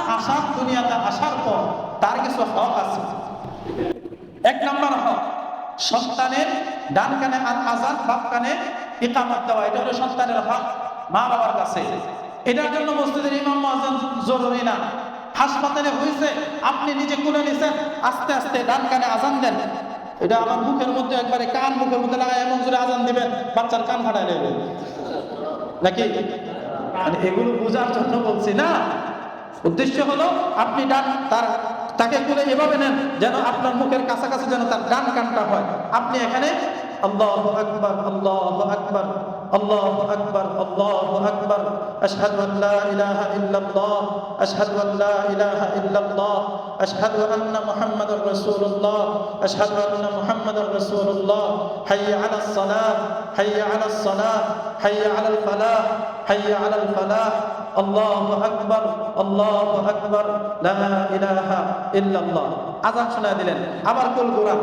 আসার দুনিয়াতে আসার পর তার কিছু হক আছে। এক নম্বর হক, সন্তানের ডান কানে আ- আজান বাপ কানে ইকামত দেওয়া। এটা হলো সন্তানের হক মা বাবার কাছে। এটার জন্য মসজিদের ইমাম আজান জরুরি না। হাসপাতালে হয়েছে আপনি নিজে কুলে নিছেন, আস্তে আস্তে ডান কানে আজান দেন। এটা আমার মুখের মধ্যে একবারে কান মুখের মধ্যে লাগায়, এমন জোরে আজান দিবেন, বাচ্চার কান ফাটাই নেবে। নাকি? মানে এগুলো বোঝার জন্য বলছি না। উদ্দেশ্য হলো আপনি ডান, তার, তাকে কুলে এভাবে নেন যেন আপনার মুখের কাছাকাছি যেন তার ডান কানটা হয়। আপনি এখানে আল্লাহ আকবর আল্লাহ আকবর আল্লাহ আকবর আল্লাহ আকবর। আশহাদু আল্লা ইলাহা ইল্লাল্লাহ, আশহাদু আল্লা ইলাহা ইল্লাল্লাহ, আশহাদু আন্না মুহাম্মাদুর রাসূলুল্লাহ, আশহাদু আন্না মুহাম্মাদুর রাসূলুল্লাহ। হাইয়া আলাস সালাহ হাইয়া আলাস সালাহ হাইয়া আলাল ফালাহ, হাইয়া আলাল ফালাহ। আল্লাহু আকবার আল্লাহু আকবার লা ইলাহা ইল্লাল্লাহ আযান শোনা দিলেন আবার কুল কোরআন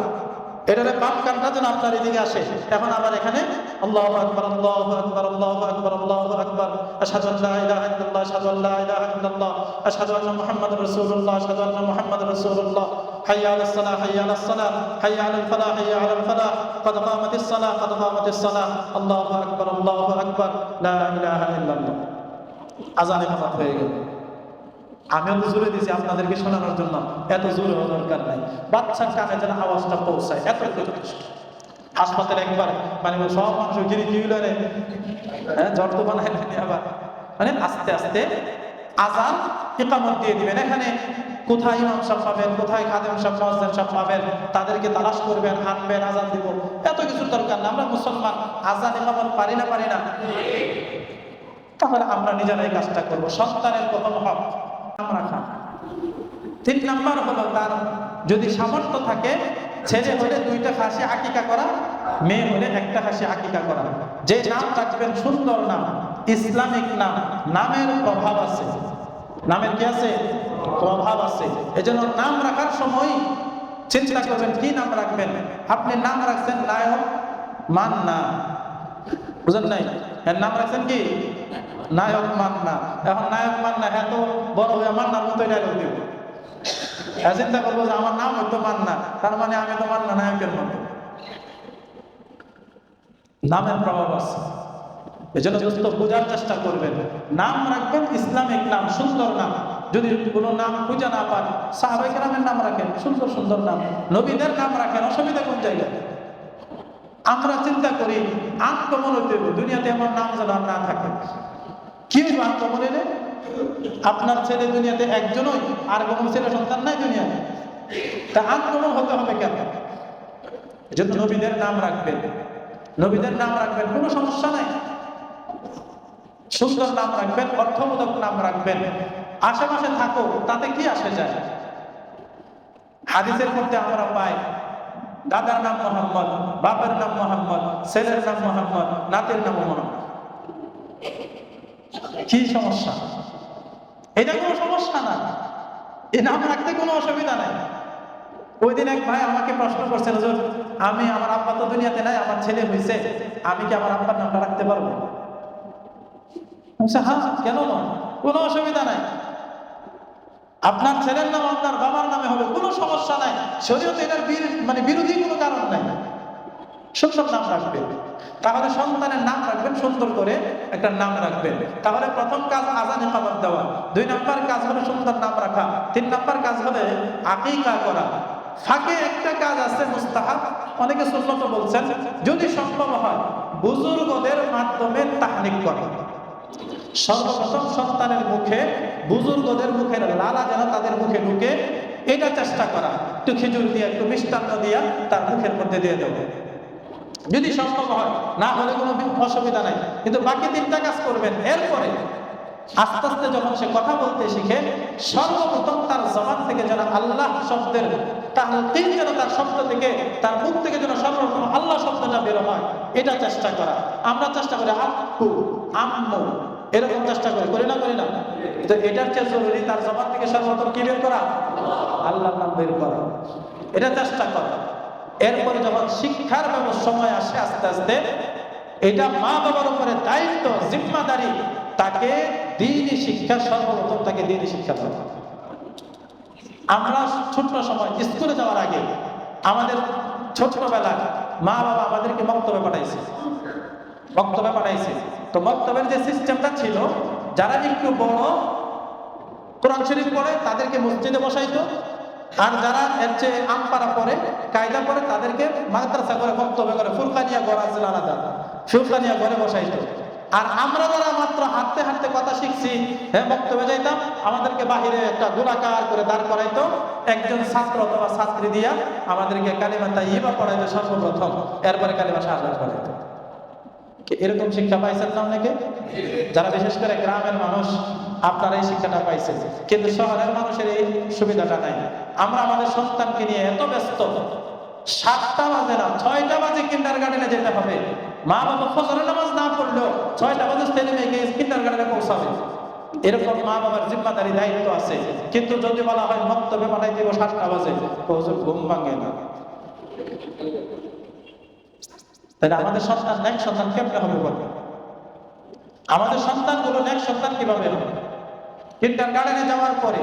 এটারে বাম কানটা যেন আপনার এদিকে আসে এখন আবার এখানে আল্লাহু আকবার আল্লাহু আকবার আল্লাহু আকবার আল্লাহু আকবার আশহাদু আল্লা ইলাহা ইল্লাল্লাহ আশহাদু আল্লা ইলাহা ইল্লাল্লাহ আশহাদু আন্না মুহাম্মাদুর রাসূলুল্লাহ আশহাদু আন্না মুহাম্মাদুর রাসূলুল্লাহ হাইয়া আলাস সালাহ হাইয়া আলাস সালাহ হাইয়া আলাল ফালাহ হাইয়া আলাল ফালাহ قد قامت الصلاة قد قامت الصلاة الله أكبر الله أكبر لا إله إلا الله আজানে মাফাত হয়ে গেল। আমিও তো জোরে দিয়েছি, আপনাদেরকে শোনানোর জন্য। এত জোরে হওয়ার দরকার নাই। বাচ্চার কানে যেন আওয়াজটা পৌঁছায় এত যথেষ্ট। হাসপাতালে একবার মানে সব মানুষ গিরি কি হ্যাঁ জ্বর তো বানাইলেন আবার মানে আস্তে আস্তে আজান ইকামত দিয়ে দিবেন। এখানে কোথায় ইমাম সাহেব পাবেন, কোথায় খাদেম সাহেব, মহাজেন সাহেব পাবেন, তাদেরকে তালাশ করবেন আনবেন আজান দিব। এত কিছুর দরকার না আমরা মুসলমান, আজান ইকামত পারি না পারি না। তাহলে আমরা নিজেরাই কাজটা করব। সন্তানের প্রথম হক আমরা খান তিন নাম্বার হলো তার যদি সামর্থ্য থাকে, ছেলে হলে দুইটা খাসি আকিকা করা, মেয়ে হলে একটা খাসি আকিকা করা। যে নাম রাখবেন সুন্দর নাম, ইসলামিক নাম, নামের প্রভাব আছে। নামের কি আছে? প্রভাব আছে। এজন্য নাম রাখার সময় চিন্তা করবেন, কি নাম রাখবেন? আপনি নাম রাখছেন নায়ক, মান্না। বুঝেন নাই? নাম রাখছেন কি? নায়ক মান্না। এখন নায়ক মান্না হ্যাঁ তো বড় হয়ে মান্নার মতোই ডায়লগ দিব চিন্তা করব যে আমার নাম হয়তো মান্না, তার মানে আমি তো মান্না নায়কের মতো। নামের প্রভাব আছে। এই জন্য দোস্ত বোঝার চেষ্টা করবেন। নাম রাখবেন, ইসলামিক নাম, সুন্দর নাম। যদি কোনো নাম খুঁজে না পান, সাহাবাই নামের নাম রাখেন, সুন্দর সুন্দর নাম। নবীদের নাম রাখেন, অসুবিধা কোন জায়গায়? আমরা চিন্তা করি আত্মমন হইতে দুনিয়াতে এমন নাম যেন না থাকে। কি আত্মমন এলে আপনার ছেলে দুনিয়াতে একজনই আর কোনো ছেলে সন্তান নাই দুনিয়াতে। তা আত্মমন হতে হবে কেন? এজন্য নবীদের নাম রাখবেন, নবীদের নাম রাখবেন, কোনো সমস্যা নাই। সুন্দর নাম রাখবেন, অর্থবোধক নাম রাখবেন। আশেপাশে থাকো, তাতে কি আসে যায়? হাদিসের মধ্যে আমরা পাই, দাদার নাম মোহাম্মদ, বাপের নাম মোহাম্মদ, ছেলের নাম মোহাম্মদ, নাতের নাম মোহাম্মদ। কি সমস্যা? এটা কোনো সমস্যা না। এই নাম রাখতে কোনো অসুবিধা নাই। ওই দিন এক ভাই আমাকে প্রশ্ন করছেন হুজুর, আমি আমার আব্বা তো দুনিয়াতে নাই, আমার ছেলে হয়েছে আমি কি আমার আব্বার নামটা রাখতে পারব? হ্যাঁ কেন নয় কোনো অসুবিধা নাই। আপনার ছেলের নাম আপনার বাবার নামে হবে, কোনো সমস্যা নাই। শরীয়তে এটার মানে বিরোধী কোনো কারণ নাই। সুন্দর নাম রাখবেন। তাহলে সন্তানের নাম রাখবেন সুন্দর করে, একটা নাম রাখবেন। তাহলে প্রথম কাজ আজানে খাবার দেওয়া। দুই নম্বর কাজ হলো সুন্দর নাম রাখা। তিন নম্বর কাজ হবে আকিকা করা। ফাঁকে একটা কাজ আছে মুস্তাহাব, অনেকে সুন্নত বলছেন, যদি সম্ভব হয় বুজুর্গদের মাধ্যমে তাহনিক করা। সর্বপ্রথম সন্তানের মুখে, বুজুর্গদের মুখের লালা যেন তাদের মুখে ঢুকে, এটা চেষ্টা করা। একটু খেজুর দিয়ে, একটু মিষ্টান্ন দিয়া তার মুখের মধ্যে দিয়ে দেবো। যদি সম্ভব হয়, না হলে কোনো অসুবিধা নাই। কিন্তু বাকি তিনটা কাজ করবেন। এরপরে আস্তে আস্তে যখন সে কথা বলতে শিখে, সর্বপ্রথম তার জবান থেকে যেন আল্লাহ শব্দের তার তিন যেন তার শব্দ থেকে, তার মুখ থেকে যেন সর্বপ্রথম আল্লাহ শব্দটা বের হয়, এটা চেষ্টা করা। আমরা চেষ্টা করি আপ্পু আম্মু, এরকম চেষ্টা করি করি না করি না? তো এটার চেয়ে জরুরি তার জবান থেকে সর্বপ্রথম কি বের করা? আল্লাহর নাম বের করা। এটা চেষ্টা করা। এরপরে যখন শিক্ষার সময় আসে আস্তে আস্তে, এটা মা বাবার উপরে দায়িত্ব, জিম্মাদারি, তাকে দিনই শিক্ষা, সর্বপ্রথম তাকে দিনই শিক্ষা দেওয়া। আমরা ছোট্ট সময়, স্কুলে যাওয়ার আগে আমাদের ছোটবেলায় মা বাবা আমাদেরকে বক্তব্য পাঠাইছে। বক্তব্য পাঠাইছে। তো বক্তব্যের যে সিস্টেমটা ছিল, যারা একটু বড়, কোরআন শরীফ পড়ে, তাদেরকে মসজিদে বসাইতো। আর যারা এর চেয়ে আমপাড়া পড়ে কায়দা পরে তাদেরকে মাদ্রাসা করে বক্তব্য করে ফুরকানিয়া গড় আছে আলাদা। ফুরকানিয়া ঘরে বসাইতো। আর আমরা যারা মাত্র হাঁটতে হাঁটতে কথা শিখছি হ্যাঁ বক্তব্যে যাইতাম, আমাদেরকে বাহিরে একটা গোলাকার করে দাঁড় করাইতো, একজন ছাত্র অথবা ছাত্রী দিয়া আমাদেরকে কালিমা তাইবা পড়াইতো সর্বপ্রথম, এরপরে কালিমা শাহাদ পড়াইতো। এরকম শিক্ষা পাইছেন না অনেকে? যারা বিশেষ করে গ্রামের মানুষ আপনারা এই শিক্ষাটা পাইছেন। কিন্তু শহরের মানুষের এই সুবিধাটা নাই। আমরা আমাদের সন্তানকে নিয়ে এত ব্যস্ত। সাতটা বাজে না, ছয়টা বাজে কিন্ডার গার্ডেনে যেতে হবে। মা বাবা ফজরের নামাজ না পড়লেও ছয়টা বাজে ছেলে মেয়েকে কিন্ডার গার্ডেনে পৌঁছাবে। এরকম মা বাবার জিম্মাদারি দায়িত্ব আছে। কিন্তু যদি বলা হয় বক্তব্যে পাঠাই দিব সাতটা বাজে হুজুর ঘুম ভাঙে না। তাহলে আমাদের সন্তান ন্যাক সন্তান কেমনে হবে বলে? আমাদের সন্তানগুলো ন্যাক সন্তান কীভাবে হবে? কিন্টার গার্ডেনে যাওয়ার পরে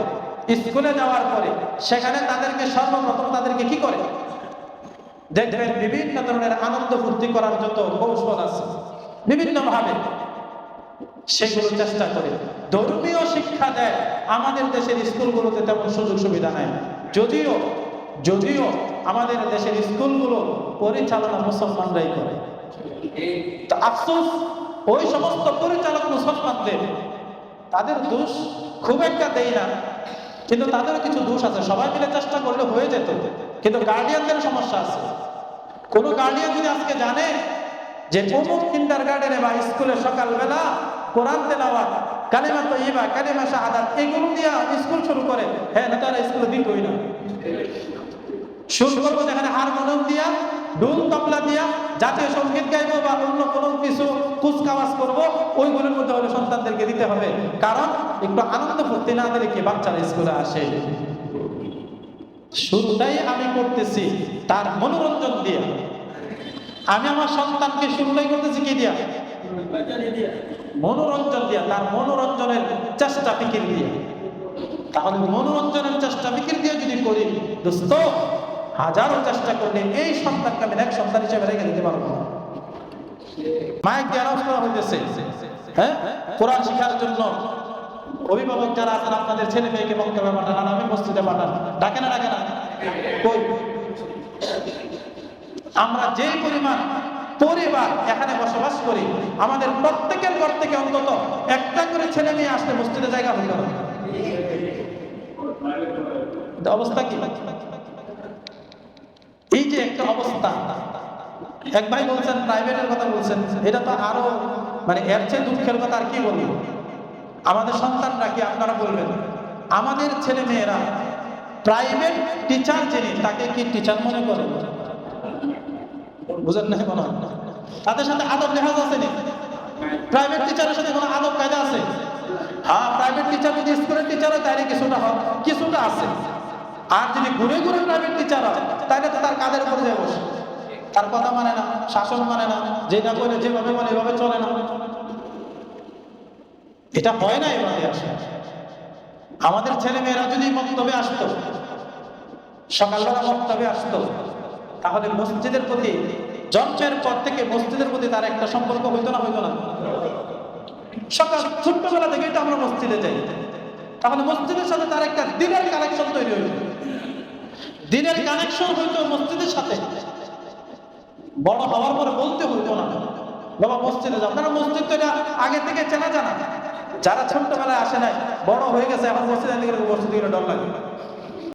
স্কুলে যাওয়ার পরে, সেখানে তাদেরকে সর্বপ্রথম তাদেরকে কি করে? দেখবেন বিভিন্ন ধরনের আনন্দ ফুর্তি করার যত কৌশল আছে বিভিন্ন ভাবে সেগুলো চেষ্টা করে। ধর্মীয় শিক্ষা দেয়, আমাদের দেশের স্কুলগুলোতে তেমন সুযোগ সুবিধা নাই। যদিও যদিও আমাদের দেশের স্কুলগুলো পরিচালনা মুসলমানরাই করে। আফসোস, ওই সমস্ত পরিচালক মুসলমানদের তাদের দোষ খুব একটা দেই না। কিন্তু তাদেরও কিছু দোষ আছে। সবাই মিলে চেষ্টা করলে হয়ে যেত। কিন্তু গার্ডিয়ানদের সমস্যা আছে। কোন গার্ডিয়ান যদি আজকে জানে যে অমুক কিন্ডার গার্ডেনে বা স্কুলে সকালবেলা কোরআন তেলাওয়াত, কালিমা তৈবা কালিমা শাহাদাত, এগুলো দিয়া স্কুল শুরু করে হ্যাঁ তারা স্কুলে দিতই না। শুরু করব যেখানে হারমোনিয়াম দিয়া ডুল তবলা দিয়া জাতীয় সংগীত গাইবো বা অন্য কোনো কিছু কুচকাওয়াজ করব, ওইগুলোর মধ্যে হলে সন্তানদেরকে দিতে হবে। কারণ একটু আনন্দ ফুর্তি না দিলে কি বাচ্চারা স্কুলে আসে? শুরুটাই আমি করতেছি তার মনোরঞ্জন দিয়া। আমি আমার সন্তানকে শুরুটাই করতেছি কি দিয়া? মনোরঞ্জন দিয়া, তার মনোরঞ্জনের চেষ্টা ফিকির দিয়া। তাহলে মনোরঞ্জনের চেষ্টা ফিকির দিয়ে যদি করি, দোস্ত হাজারো চেষ্টা করলে এই সন্তানকে আমি এক সন্তান হিসেবে রেখে দিতে পারব না। মায়ের জ্ঞান করা হইতেছে। হ্যাঁ? কোরআন শিখার জন্য অভিভাবক যারা আছেন, আপনাদের ছেলে মেয়েকে বক্তব্য পাঠান, আর আমি মসজিদে পাঠান। ডাকে না ডাকে না? কই? আমরা যে পরিমাণ পরিবার এখানে বসবাস করি, আমাদের প্রত্যেকের ঘর থেকে অন্তত একটা করে ছেলে মেয়ে আসলে মসজিদে জায়গা হইল না। অবস্থা কি? এই যে একটা অবস্থা, এক ভাই বলছেন, প্রাইভেটের কথা বলছেন, এটা তো আরও মানে এর চেয়ে দুঃখের কথা আর কি বলব? আমাদের সন্তানরা কি আপনারা বলবেন? আমাদের ছেলে মেয়েরা, প্রাইভেট টিচার যিনি, তাকে কি টিচার মনে করে? বুঝেন না মনে হয়? তাদের সাথে আদব লেহাজ আছে নি প্রাইভেট টিচারের সাথে কোনো আদব কায়দা আছে? হ্যাঁ প্রাইভেট টিচার যদি স্কুলের টিচার হয়, তাহলে কিছুটা হয়, কিছুটা আছে। আর যদি ঘুরে ঘুরে প্রাইভেট টিচার হয় তাহলে তো তার কাদের উপরে যায় বসে। তার কথা মানে না, শাসন মানে না যেটা করে যেভাবে মানে এভাবে চলে না। এটা হয় না এভাবে আসে। আমাদের ছেলে মেয়েরা যদি বক্তব্যে আসতো, সকালবেলা বক্তব্যে আসতো, তাহলে মসজিদের প্রতি, জন্মের পর থেকে মসজিদের প্রতি তার একটা সম্পর্ক হইতো না হইতো না। সকাল, ছোট্টবেলা থেকে তো আমরা মসজিদে যাই। তাহলে মসজিদের সাথে তার একটা দিনের কানেকশন তৈরি হইতো। দিনের কানেকশন হইতো মসজিদের সাথে। বড় হওয়ার পরে বলতে হইতো না। বাবা, মসজিদে যাও। কারণ মসজিদ তো এটা আগে থেকে চেনা জানা। যারা ছোট্টবেলায় আসে নাই, বড় হয়ে গেছে, এখন মসজিদে মসজিদে ডর লাগে।